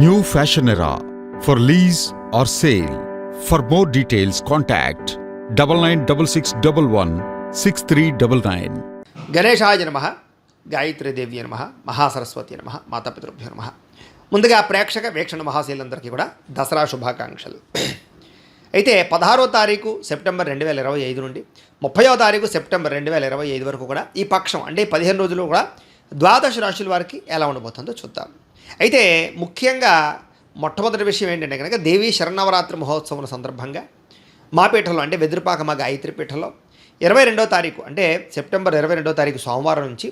New fashion era for lease or sale for more details contact double nine double six double one six three double nine గణేశాయ నమ. గాయత్రీదేవి నమ. మహాసరస్వతి నమ. మాతాపితృభ్యో నమ. ముందుగా ప్రేక్షక వీక్షణ మహాశీలందరికీ కూడా దసరా శుభాకాంక్షలు. అయితే పదహారో తారీఖు సెప్టెంబర్ రెండు వేల ఇరవై ఐదు నుండి ముప్పయో తారీఖు సెప్టెంబర్ రెండు వేల ఇరవై ఐదు వరకు కూడా ఈ పక్షం అంటే పదిహేను రోజులు కూడా ద్వాదశ రాశుల వారికి ఎలా ఉండబోతుందో చూద్దాం. అయితే ముఖ్యంగా మొట్టమొదటి విషయం ఏంటంటే కనుక దేవీ శరణవరాత్రి మహోత్సవం సందర్భంగా మాపేటలో అంటే వెదురుపాక మా గాయత్రి ఇరవై రెండో తారీఖు అంటే సెప్టెంబర్ ఇరవై రెండో తారీఖు సోమవారం నుంచి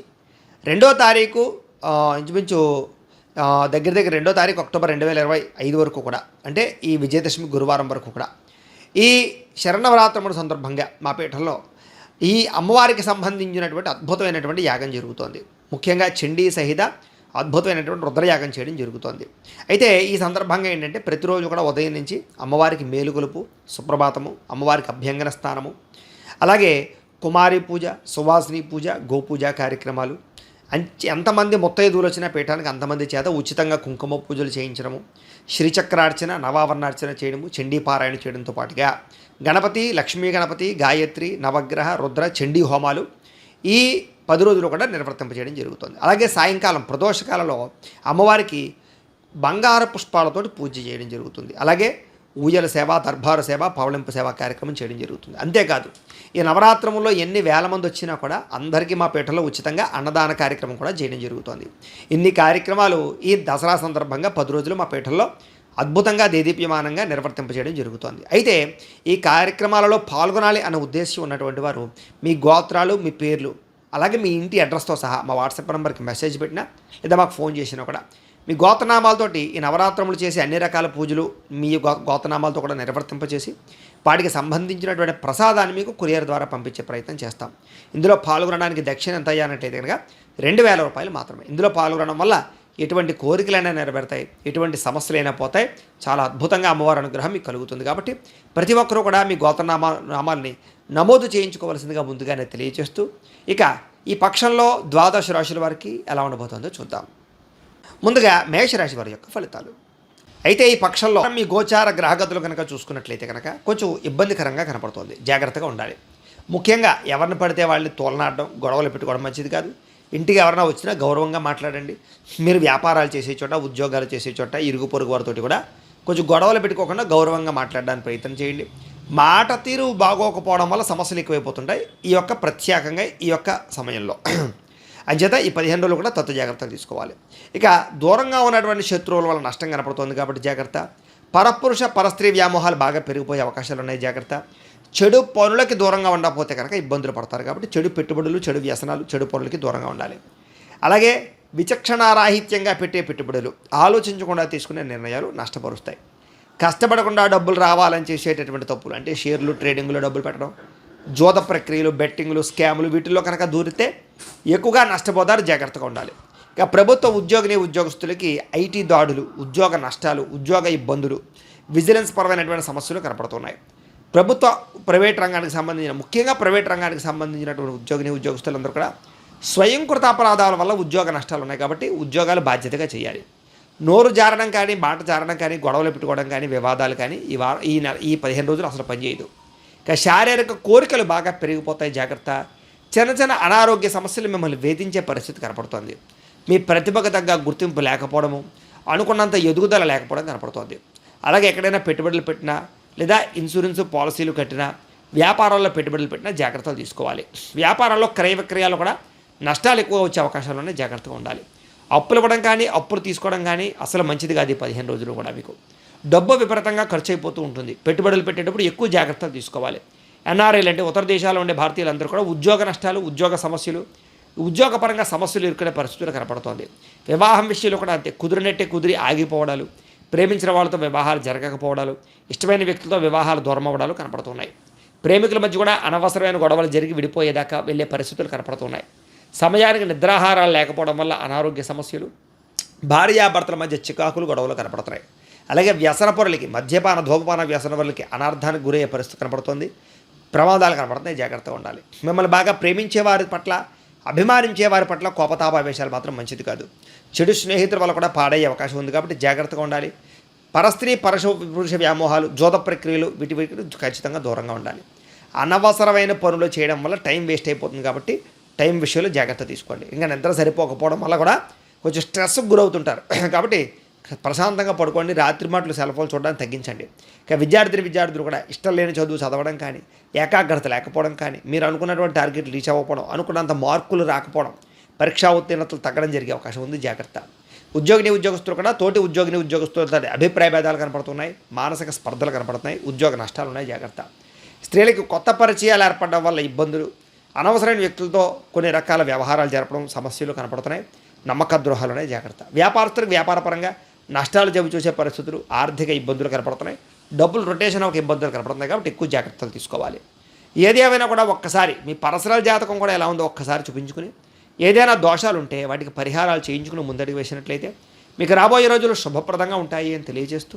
రెండో తారీఖు ఇంచుమించు దగ్గర దగ్గర రెండో తారీఖు అక్టోబర్ రెండు వేల ఇరవై ఐదు వరకు కూడా అంటే ఈ విజయదశమి గురువారం వరకు కూడా ఈ శరణవరాత్రముల సందర్భంగా మా పీఠంలో ఈ అమ్మవారికి సంబంధించినటువంటి అద్భుతమైనటువంటి యాగం జరుగుతోంది. ముఖ్యంగా చండీ సహిత అద్భుతమైనటువంటి రుద్రయాగం చేయడం జరుగుతోంది. అయితే ఈ సందర్భంగా ఏంటంటే ప్రతిరోజు కూడా ఉదయం నుంచి అమ్మవారికి మేలుకొలుపు సుప్రభాతము అమ్మవారికి అభ్యంగన స్థానము అలాగే కుమారి పూజ సువాసిని పూజ గోపూజ కార్యక్రమాలు ఎంతమంది ముత్తైదువులు వచ్చినా పీఠానికి అంతమంది చేత ఉచితంగా కుంకుమ పూజలు చేయించడము శ్రీచక్రార్చన నవావరణార్చన చేయడము చండీపారాయణ చేయడంతో పాటుగా గణపతి లక్ష్మీ గణపతి గాయత్రి నవగ్రహ రుద్ర చండీ హోమాలు ఈ పది రోజులు కూడా నిర్వర్తింపజేయడం జరుగుతుంది. అలాగే సాయంకాలం ప్రదోషకాలలో అమ్మవారికి బంగార పుష్పాలతోటి పూజ చేయడం జరుగుతుంది. అలాగే ఊయల సేవ దర్బారు సేవ పవళింపు సేవ కార్యక్రమం చేయడం జరుగుతుంది. అంతేకాదు ఈ నవరాత్రములో ఎన్ని వేల మంది వచ్చినా కూడా అందరికీ మా పీఠంలో ఉచితంగా అన్నదాన కార్యక్రమం కూడా చేయడం జరుగుతుంది. ఇన్ని కార్యక్రమాలు ఈ దసరా సందర్భంగా పది రోజులు మా పీఠంలో అద్భుతంగా దేదీప్యమానంగా నిర్వర్తింపజేయడం జరుగుతోంది. అయితే ఈ కార్యక్రమాలలో పాల్గొనాలి అన్న ఉద్దేశం ఉన్నటువంటి వారు మీ గోత్రాలు మీ పేర్లు అలాగే మీ ఇంటి అడ్రస్తో సహా మా వాట్సాప్ నెంబర్కి మెసేజ్ పెట్టినా లేదా మాకు ఫోన్ చేసినా కూడా. మీ గోతనామాలతోటి ఈ నవరాత్రములు చేసి అన్ని రకాల పూజలు మీ గో గోతనామాలతో కూడా నిర్వర్తింపచేసి వాటికి సంబంధించినటువంటి ప్రసాదాన్ని మీకు కొరియర్ ద్వారా పంపించే ప్రయత్నం చేస్తాం. ఇందులో పాల్గొనడానికి దక్షిణ ఎంత అయ్యానంటైతే కనుక రెండు వేల రూపాయలు మాత్రమే. ఇందులో పాల్గొనడం వల్ల ఎటువంటి కోరికలైనా నెరవేరుతాయి ఎటువంటి సమస్యలైనా పోతాయి. చాలా అద్భుతంగా అమ్మవారి అనుగ్రహం మీకు కలుగుతుంది కాబట్టి ప్రతి ఒక్కరూ కూడా మీ గోతనామా నామాల్ని నమోదు చేయించుకోవాల్సిందిగా ముందుగానే తెలియజేస్తూ ఇక ఈ పక్షంలో ద్వాదశ రాశుల వారికి ఎలా ఉండబోతుందో చూద్దాం. ముందుగా మేషరాశి వారి యొక్క ఫలితాలు. అయితే ఈ పక్షంలో మీ గోచార గ్రహగతులు కనుక చూసుకున్నట్లయితే కనుక కొంచెం ఇబ్బందికరంగా కనపడుతుంది. జాగ్రత్తగా ఉండాలి. ముఖ్యంగా ఎవరిని పడితే వాళ్ళని తోలనాడడం గొడవలు పెట్టుకోవడం మంచిది కాదు. ఇంటికి ఎవరైనా వచ్చినా గౌరవంగా మాట్లాడండి. మీరు వ్యాపారాలు చేసే చోట ఉద్యోగాలు చేసే చోట ఇరుగు పొరుగు వారితోటి కూడా కొంచెం గొడవలు పెట్టుకోకుండా గౌరవంగా మాట్లాడడానికి ప్రయత్నం చేయండి. మాట తీరు బాగోకపోవడం వల్ల సమస్యలు ఎక్కువైపోతుంటాయి. ఈ యొక్క ప్రత్యేకంగా ఈ యొక్క సమయంలో. అంచేత ఈ పదిహేను రోజులు కూడా తత్వ జాగ్రత్తలు తీసుకోవాలి. ఇక దూరంగా ఉన్నటువంటి శత్రువుల వల్ల నష్టం కనపడుతుంది కాబట్టి జాగ్రత్త. పరపురుష పరస్త్రీ వ్యామోహాలు బాగా పెరిగిపోయే అవకాశాలు ఉన్నాయి జాగ్రత్త. చెడు పనులకి దూరంగా ఉండకపోతే కనుక ఇబ్బందులు పడతారు కాబట్టి చెడు పెట్టుబడులు చెడు వ్యసనాలు చెడు పనులకి దూరంగా ఉండాలి. అలాగే విచక్షణారాహిత్యంగా పెట్టే పెట్టుబడులు ఆలోచించకుండా తీసుకునే నిర్ణయాలు నష్టపరుస్తాయి. కష్టపడకుండా డబ్బులు రావాలని చేసేటటువంటి తప్పులు. అంటే షేర్లు ట్రేడింగ్లో డబ్బులు పెట్టడం జోద ప్రక్రియలు బెట్టింగ్లు స్కాములు వీటిల్లో కనుక దూరితే ఎక్కువగా నష్టపోతారు జాగ్రత్తగా ఉండాలి. ఇక ప్రభుత్వ ఉద్యోగిని ఉద్యోగస్తులకి ఐటీ దాడులు ఉద్యోగ నష్టాలు ఉద్యోగ ఇబ్బందులు విజిలెన్స్ పరమైనటువంటి సమస్యలు కనపడుతున్నాయి. ప్రభుత్వ ప్రైవేట్ రంగానికి సంబంధించిన ముఖ్యంగా ప్రైవేట్ రంగానికి సంబంధించినటువంటి ఉద్యోగిని ఉద్యోగస్తులందరూ కూడా స్వయంకృత అపరాధాల వల్ల ఉద్యోగ నష్టాలు ఉన్నాయి కాబట్టి ఉద్యోగాలు బాధ్యతగా చేయాలి. నోరు జారడం కానీ మాట జారడం కానీ గొడవలు పెట్టుకోవడం కానీ వివాదాలు కానీ ఈ వారం ఈ నెల ఈ పదిహేను రోజులు అసలు పనిచేయదు ఇక శారీరక కోరికలు బాగా పెరిగిపోతాయి జాగ్రత్త. చిన్న చిన్న అనారోగ్య సమస్యలు మిమ్మల్ని వేధించే పరిస్థితి కనపడుతోంది. మీ ప్రతిభకు తగ్గ గుర్తింపు లేకపోవడము అనుకున్నంత ఎదుగుదల లేకపోవడం కనపడుతోంది. అలాగే ఎక్కడైనా పెట్టుబడులు పెట్టినా లేదా ఇన్సూరెన్స్ పాలసీలు కట్టినా వ్యాపారాల్లో పెట్టుబడులు పెట్టినా జాగ్రత్తలు తీసుకోవాలి. వ్యాపారాల్లో క్రయ విక్రయాలు కూడా నష్టాలు ఎక్కువ వచ్చే అవకాశాలు ఉన్నాయి జాగ్రత్తగా ఉండాలి. అప్పులు ఇవ్వడం కానీ అప్పులు తీసుకోవడం కానీ అసలు మంచిది కాదు ఈ పదిహేను రోజులు కూడా మీకు. డబ్బు విపరీతంగా ఖర్చు అయిపోతూ ఉంటుంది. పెట్టుబడులు పెట్టేటప్పుడు ఎక్కువ జాగ్రత్తలు తీసుకోవాలి. ఎన్ఆర్ఐలు అంటే ఉత్తర దేశాల్లో ఉండే భారతీయులందరూ కూడా ఉద్యోగ నష్టాలు ఉద్యోగ సమస్యలు ఉద్యోగపరంగా సమస్యలు ఎదుర్కొనే పరిస్థితులు కనపడుతోంది. వివాహం విషయంలో కూడా అంతే. కుదిరినట్టే కుదిరి ఆగిపోవడాలు ప్రేమించిన వాళ్ళతో వివాహాలు జరగకపోవడాలు ఇష్టమైన వ్యక్తులతో వివాహాలు దూరం అవ్వడాలు కనపడుతున్నాయి. ప్రేమికుల మధ్య కూడా అనవసరమైన గొడవలు జరిగి విడిపోయేదాకా వెళ్ళే పరిస్థితులు కనపడుతున్నాయి. సమయానికి నిద్రాహారాలు లేకపోవడం వల్ల అనారోగ్య సమస్యలు భార్యాభర్తల మధ్య చికాకులు గొడవలు కనపడుతున్నాయి. అలాగే వ్యసన పొరలకి మద్యపాన ధూమపాన వ్యసన పొరలకి అనార్థానికి గురయ్యే పరిస్థితి కనపడుతుంది. ప్రమాదాలు కనపడుతున్నాయి జాగ్రత్తగా ఉండాలి. మిమ్మల్ని బాగా ప్రేమించే వారి పట్ల అభిమానించే వారి పట్ల కోపతాపావేశాలు మాత్రం మంచిది కాదు. చెడు స్నేహితుల వల్ల కూడా పాడయ్యే అవకాశం ఉంది కాబట్టి జాగ్రత్తగా ఉండాలి. పరస్త్రీ పరశ పురుష వ్యామోహాలు జోద ప్రక్రియలు వీటి వీటికి ఖచ్చితంగా దూరంగా ఉండాలి. అనవసరమైన పనులు చేయడం వల్ల టైం వేస్ట్ అయిపోతుంది కాబట్టి టైం విషయంలో జాగ్రత్త తీసుకోండి. ఇంకా నిద్ర సరిపోకపోవడం వల్ల కూడా కొంచెం స్ట్రెస్కి గురవుతుంటారు. కాబట్టి ప్రశాంతంగా పడుకోండి. రాత్రి మాటలు సెల్ ఫోన్ చూడడానికి తగ్గించండి. ఇక విద్యార్థిని విద్యార్థులు కూడా ఇష్టం లేని చదువు చదవడం కానీ ఏకాగ్రత లేకపోవడం కానీ మీరు అనుకున్నటువంటి టార్గెట్ రీచ్ అవ్వకపోవడం అనుకున్నంత మార్కులు రాకపోవడం పరీక్షా ఉత్తీర్ణతలు తగ్గడం జరిగే అవకాశం ఉంది. జాగ్రత్త. ఉద్యోగిని ఉద్యోగస్తులు కూడా తోటి ఉద్యోగిని ఉద్యోగస్తులతో అభిప్రాయ భేదాలు కనపడుతున్నాయి. మానసిక స్పర్ధలు కనపడుతున్నాయి. ఉద్యోగ నష్టాలు ఉన్నాయి. జాగ్రత్త. స్త్రీలకు కొత్త పరిచయాలు ఏర్పడడం వల్ల ఇబ్బందులు అనవసరమైన వ్యక్తులతో కొన్ని రకాల వ్యవహారాలు జరపడం సమస్యలు కనపడుతున్నాయి. నమ్మక ద్రోహాలు ఉన్నాయి జాగ్రత్త. వ్యాపారస్తులకు వ్యాపారపరంగా నష్టాలు జబ్బు చూసే పరిస్థితులు ఆర్థిక ఇబ్బందులు కనపడుతున్నాయి. డబ్బులు రొటేషన్ ఒక ఇబ్బందులు కనపడుతున్నాయి కాబట్టి ఎక్కువ జాగ్రత్తలు తీసుకోవాలి. ఏది ఏమైనా కూడా ఒక్కసారి మీ పర్సనల్ జాతకం కూడా ఎలా ఉందో ఒక్కసారి చూపించుకుని ఏదైనా దోషాలు ఉంటే వాటికి పరిహారాలు చేయించుకుని ముందడుగు వేసినట్లయితే మీకు రాబోయే రోజులు శుభప్రదంగా ఉంటాయి అని తెలియజేస్తూ